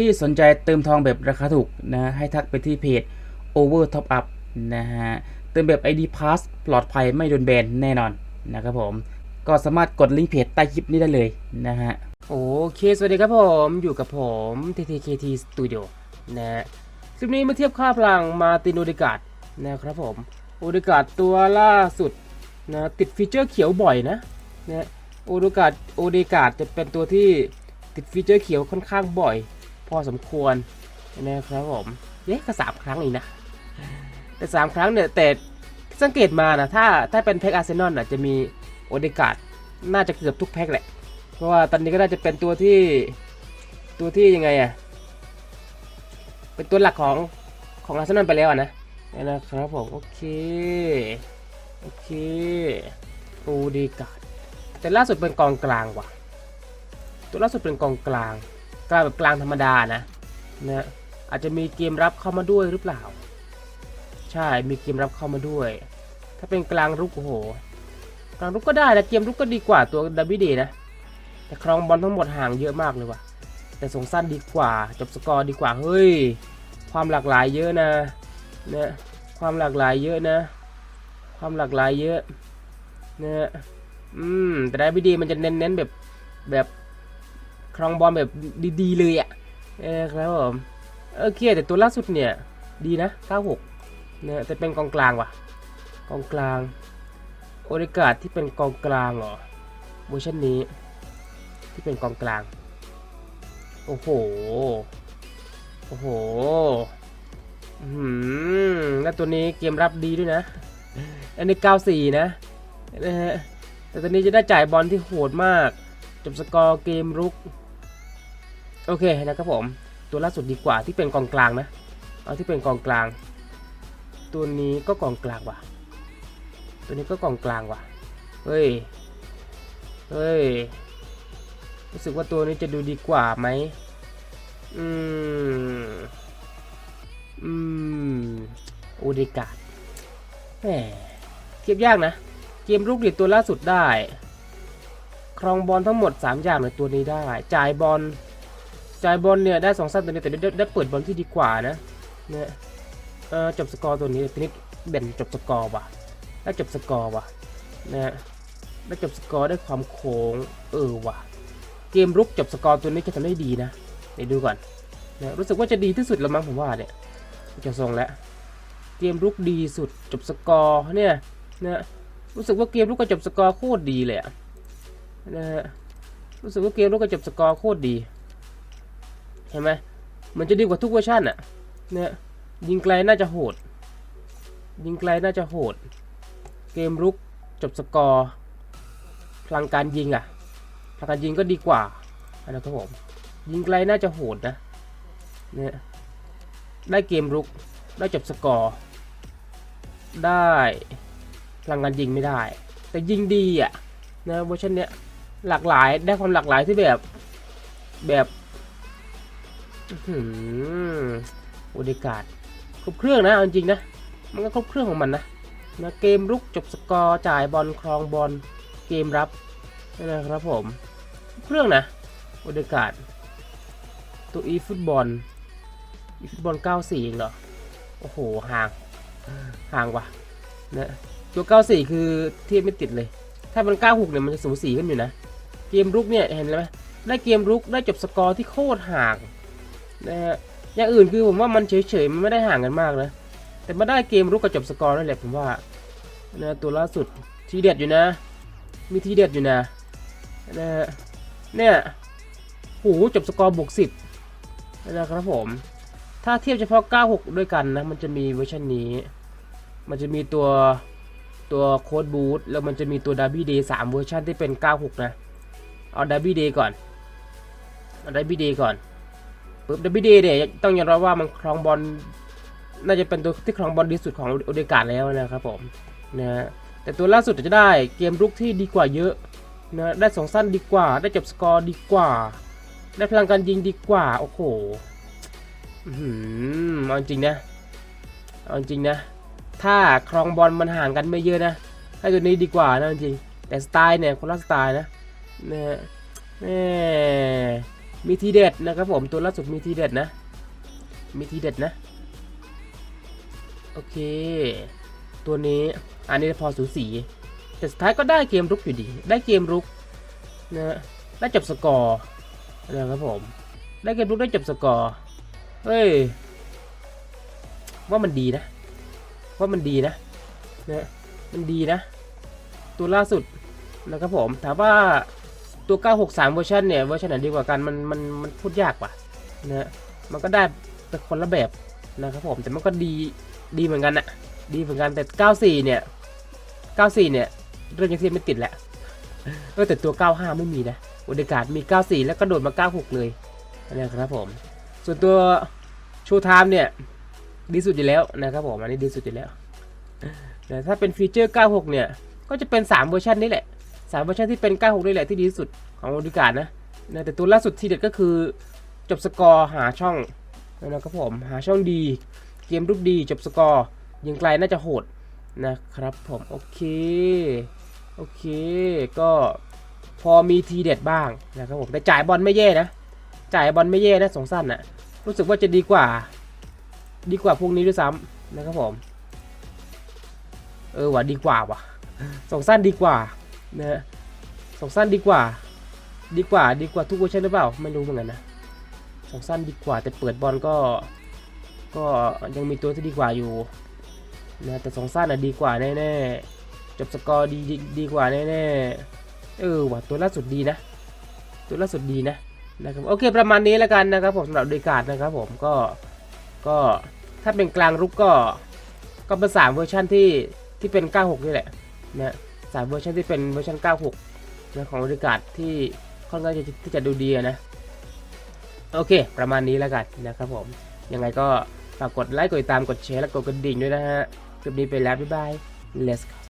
ที่สนใจเติมทองแบบราคาถูกนะให้ทักไปที่เพจ Over Top Up นะฮะเติมแบบ ID Pass ปลอดภัยไม่โดนแบนแน่นอนนะครับผมก็สามารถกดลิงก์เพจใต้คลิปนี้ได้เลยนะฮะโอเค สวัสดีครับผมอยู่กับผม TTKT Studio นะฮะคลิปนี้มาเทียบค่าพลังมาตินโอเดกาดนะครับผมโอเดกาดตัวล่าสุดนะติดฟีเจอร์เขียวบ่อยนะนะโอเดกาดโอเดกาดจะเป็นตัวที่ติดฟีเจอร์เขียวค่อนข้างบ่อย อสมควรนะครับผมเย้ก็สามครั้งเองนะ แต่สามครั้งเนี่ยแต่สังเกตมานะถ้าถ้าเป็นแพ็กอาร์เซนอลน่ะจะมีโอเดกาดน่าจะเกือบทุกแพ็กแหละ เพราะว่าตอนนี้ก็น่าจะเป็นตัวที่ตัวที่ยังไงอะเป็นตัวหลักของของอาร์เซนอลไปแล้วนะนะครับผมโอเคโอเคโอเดกาดแต่ล่าสุดเป็นกองกลางว่ะ ตัวล่าสุดเป็นกองกลาง กลางแบบกลางธรรมดานะนะอาจจะมีเกมรับเข้ามาด้วยหรือเปล่า ใช่มีเกมรับเข้ามาด้วย ถ้าเป็นกลางรุกโอ้โหกลางรุกก็ได้นะเกมรุกก็ดีกว่าตัวดับบิเดนะ แต่ครองบอลทั้งหมดห่างเยอะมากเลยว่ะ แต่ส่งสั้นดีกว่า จบสกอร์ดีกว่าเฮ้ย ความหลากหลายเยอะนะนี่ยความหลากหลายเยอะนะ ความหลากหลายเยอะนี่ยอืมแต่ดับบิเดมันจะเน้นๆแบบแบบ ครองบอลแบบดีๆเลยอะ่ะเออครับผมโอเคแต่ตัวล่าสุดเนี่ย ดีนะ 96เนี่ยแต่เป็นกองกลางว่ะ กองกลางโอริกาสที่เป็นกองกลางเหรอเวอร์ชันนี้ ที่เป็นกองกลาง โอ้โห โอ้โหอืมแล้วตัวนี้เกมรับดีด้วยนะ อันนี้ 94 นะนะฮะแต่ตัวนี้จะได้จ่ายบอลที่โหดมาก จบสกอร์เกมรุก โอเคนะครับผม ตัวล่าสุดดีกว่าที่เป็นกองกลางนะเอาที่เป็นกองกลาง ตัวนี้ก็กองกลางว่ะ ตัวนี้ก็กองกลางว่ะ เฮ้ย เฮ้ย รู้สึกว่าตัวนี้จะดูดีกว่าไหมอืม อืมโอเดกาดแหมเทียบยากนะ เกมลุกด็ดตัวล่าสุดได้ ครองบอลทั้งหมด 3 อย่างในตัวนี้ได้ จ่ายบอล จ่ายบอลเนี่ยได้สองสั้นตัวนี้แต่ได้ได้เปิดบอลที่ดีกว่านะเนี่ยเออจบสกอร์ตัวนี้พินิจเด่นจบสกอร์ว่ะได้จบสกอร์ว่ะนะได้จบสกอร์ได้ความโค้งเออว่ะ เกมรุกจบสกอร์ตัวนี้จะทำได้ดีนะเดี๋ยวดูก่อนนะรู้สึกว่าจะดีที่สุดแล้วมั้งผมว่าเนี่ยจะทรงแล้วเกมรุกดีสุดจบสกอร์เนี่ยนะรู้สึกว่าเกมรุกก็จบสกอร์โคตรดีเลยอะนะฮะรู้สึกว่าเกมรุกก็จบสกอร์โคตรดี เห็นไหมมันจะดีกว่าทุกเวอร์ชันอะเนี่ยยิงไกลน่าจะโหด ยิงไกลน่าจะโหด เกมรุกจบสกอร์พลังการยิงอะพลังการยิงก็ดีกว่านะครับผมยิงไกลน่าจะโหดนะเนี่ยได้เกมรุกได้จบสกอร์ได้พลังการยิงไม่ได้ แต่ยิงดีอะนะเวอร์ชันเนี้ยหลากหลายได้ความหลากหลายที่แบบแบบ หืมโอเดกาดครบเครื่องนะเอาจริงนะ มันก็ครบเครื่องของมันนะนะเกมรุกจบสกอร์จ่ายบอลครองบอลเกมรับนะครับผมคบเครื่องนะโอเดกาดตัวอีฟุตบอลอีฟุตบอล 94เองเหรอ โอ้โห ห่าง ห่างว่ะนะตัว 94 คือเทียบไม่ติดเลย ถ้ามัน 96 เนี่ยมันจะสูสีขึ้นอยู่นะ เกมรุกเนี่ย เห็นไหมได้เกมรุกได้จบสกอร์ที่โคตรห่าง นะฮะอย่างอื่นคือผมว่ามันเฉยๆมันไม่ได้ห่างกันมากนะแต่มาได้เกมรุกกับจบสกอร์นั่นแหละผมว่านะตัวล่าสุดทีเด็ดอยู่นะ มีทีเด็ดอยู่นะนะฮะเนี่ยโหจบสกอร์บวกสิบนะครับผม ถ้าเทียบเฉพาะ 96 ด้วยกันนะ มันจะมีเวอร์ชันนี้ มันจะมีตัวตัวโค้ดบูทแล้วมันจะมีตัวดับบี้เดย์สามเวอร์ชันที่เป็น 96 นะ เอาดับบี้เดย์ก่อน เอาดับบี้เดย์ก่อน ปุ๊บดับบิดีเนี่ยต้องยอมรับว่ามันครองบอลน่าจะเป็นตัวที่ครองบอลดีสุดของโอเดกาดแล้วนะครับผมนะฮะแต่ตัวล่าสุดจะได้เกมรุกที่ดีกว่าเยอะนะได้สองสั้นดีกว่า ได้จบสกอร์ดีกว่า ได้พลังการยิงดีกว่า โอ้โหอื้อหือเอาจริงนะเอาจริงนะ ถ้าครองบอลมันห่างกันไม่เยอะนะให้ตัวนี้ดีกว่านะจริงแต่สไตล์เนี่ยคนละสไตล์นะนะฮะแหม มีทีเด็ดนะครับผมตัวล่าสุดมีทีเด็ดนะ มีทีเด็ดนะ โอเค ตัวนี้อันนี้พอสูสี แต่สุดท้ายก็ได้เกมรุกอยู่ดี ได้เกมรุกนะได้จบสกอร์นะครับผม ได้เกมรุกได้จบสกอร์เฮ้ยว่ามันดีนะ ว่ามันดีนะนะมันดีนะ ตัวล่าสุดนะครับผมถามว่า ตัว 963 เวอร์ชันเนี่ยเวอร์ชันไหนดีกว่ากันมันมันมันพูดยากกว่านะฮะมันก็ได้แต่คนละแบบนะครับผมแต่มันก็ดีดีเหมือนกันอะดีเหมือนกันแต่ 94 เนี่ย 94 เนี่ยเรื่องยังเทียบไม่ติดแหละเออแต่ตัว 95 ไม่มีนะโอเดการ์ดมี 94 แล้วก็โดดมา 96 เลยนะครับผม ส่วนตัวโชว์ไทม์เนี่ยดีสุดอยู่แล้วนะครับผมอันนี้ดีสุดอยู่แล้วแต่ถ้าเป็นฟีเจอร์ 96 เนี่ยก็จะเป็น 3 เวอร์ชันนี้แหละ 3เวอร์ชันที่เป็น 96นี่แหละที่ดีที่สุดของโอเดการ์ดนะนะแต่ตัวล่าสุดที่เด็ดก็คือจบสกอร์หาช่องนะครับผมหาช่องดี เกมรูปดีจบสกอร์ยิงไกลน่าจะโหดนะครับผมโอเคโอเค ก็พอมีทีเด็ดบ้างนะครับผมแต่จ่ายบอลไม่แย่นะ จ่ายบอลไม่แย่นะสองสั้นนะรู้สึกว่าจะดีกว่า ดีกว่าพวกนี้ด้วยซ้ำนะครับผม เออว่ะดีกว่าว่ะสองสั้นดีกว่า นะฮะสองสั้นดีกว่า ดีกว่าดีกว่าทุกเวอร์ชันหรือเปล่า ไม่รู้เหมือนกันนะสองสั้นดีกว่าแต่เปิดบอลก็ ก็ยังมีตัวที่ดีกว่าอยู่นะแต่สองสั้นอะดีกว่าแน่ๆจบสกอร์ดีดีกว่าแน่ๆเออว่ะตัวล่าสุดดีนะ ตัวล่าสุดดีนะนะครับโอเคประมาณนี้แล้วกันนะครับผมสำหรับดีการ์ดนะครับผมก็ก็ถ้าเป็นกลางรุกก็ก็เป็นสามเวอร์ชันที่ที่เป็น 96 นี่แหละนะ สายเวอร์ชันที่เป็นเวอร์ชัน96นะของบริการที่ค่อนข้างจะที่จะดูดีนะ โอเค ประมาณนี้แล้วกันนะครับผม ยังไงก็ฝากกดไลค์กดติดตามกดแชร์และกดกระดิ่งด้วยนะฮะคลิปนี้ไปแล้ว บ๊ายบาย let's go